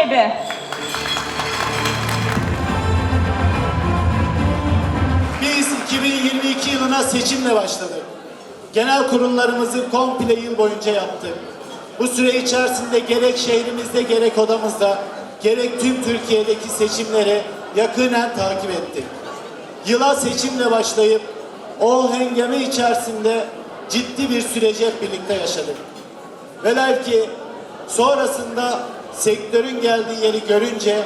Çelebi. Biz 2022 yılına seçimle başladık. Genel kurullarımızı komple yıl boyunca yaptık. Bu süre içerisinde gerek şehrimizde gerek odamızda gerek tüm Türkiye'deki seçimleri yakinen takip ettik. Yıla seçimle başlayıp o hengame içerisinde ciddi bir süreci hep birlikte yaşadık. Velev ki sonrasında sektörün geldiği yeri görünce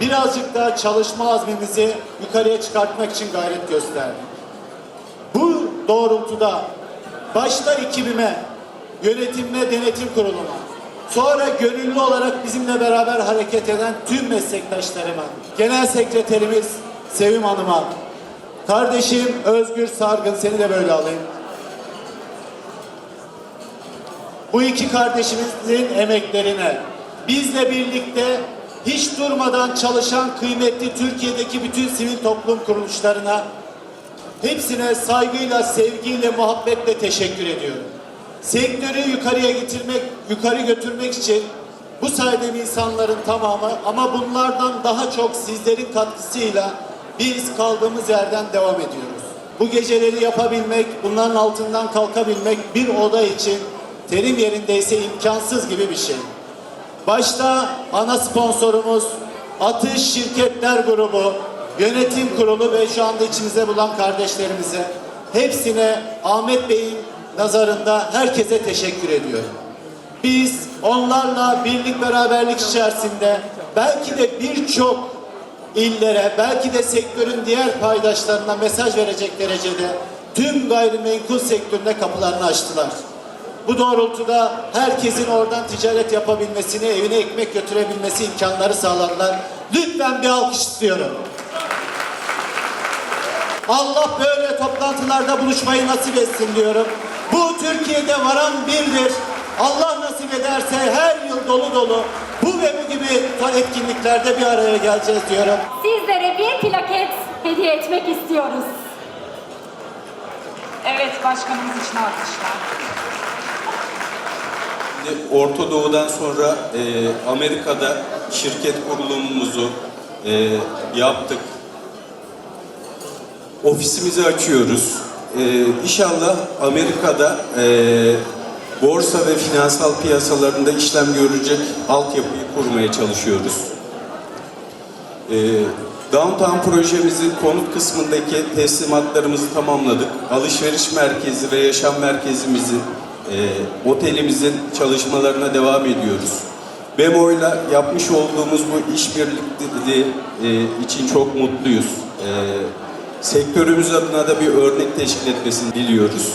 birazcık daha çalışma azmimizi yukarıya çıkartmak için gayret gösterdik. Bu doğrultuda başta ekibime, yönetim ve denetim kuruluna, sonra gönüllü olarak bizimle beraber hareket eden tüm meslektaşlarıma, genel sekreterimiz Sevim Hanım'a, kardeşim Özgür Sargın seni de böyle alayım. bu iki kardeşimizin emeklerine, bizle birlikte hiç durmadan çalışan kıymetli Türkiye'deki bütün sivil toplum kuruluşlarına hepsine saygıyla, sevgiyle, muhabbetle teşekkür ediyorum. Sektörü yukarıya getirmek, yukarı götürmek için bu saydığım insanların tamamı ama bunlardan daha çok sizlerin katkısıyla biz kaldığımız yerden devam ediyoruz. Bu geceleri yapabilmek, bunların altından kalkabilmek bir oda için terim yerindeyse imkansız gibi bir şey. Başta ana sponsorumuz Atış Şirketler Grubu, yönetim kurulu ve şu anda içimize bulan kardeşlerimize hepsine Ahmet Bey'in nazarında herkese teşekkür ediyorum. Biz onlarla birlik beraberlik içerisinde belki de birçok illere, belki de sektörün diğer paydaşlarına mesaj verecek derecede tüm gayrimenkul sektörüne kapılarını açtılar. Bu doğrultuda herkesin oradan ticaret yapabilmesini, evine ekmek götürebilmesi imkanları sağladılar. Lütfen bir alkış istiyorum. Allah böyle toplantılarda buluşmayı nasip etsin diyorum. Bu Türkiye'de varan birdir. Allah nasip ederse her yıl dolu dolu bu ve bu gibi etkinliklerde bir araya geleceğiz diyorum. Sizlere bir plaket hediye etmek istiyoruz. Evet başkanımız için alkışlar. Şimdi Orta Doğu'dan sonra e, Amerika'da şirket kurulumumuzu e, yaptık. Ofisimizi açıyoruz. E, inşallah Amerika'da e, borsa ve finansal piyasalarında işlem görecek altyapıyı kurmaya çalışıyoruz. E, Downtown projemizin konut kısmındaki teslimatlarımızı tamamladık. Alışveriş merkezi ve yaşam merkezimizin, e, otelimizin çalışmalarına devam ediyoruz. BEMO'yla yapmış olduğumuz bu işbirlikleri e, için çok mutluyuz. E, sektörümüz adına da bir örnek teşkil etmesini diliyoruz.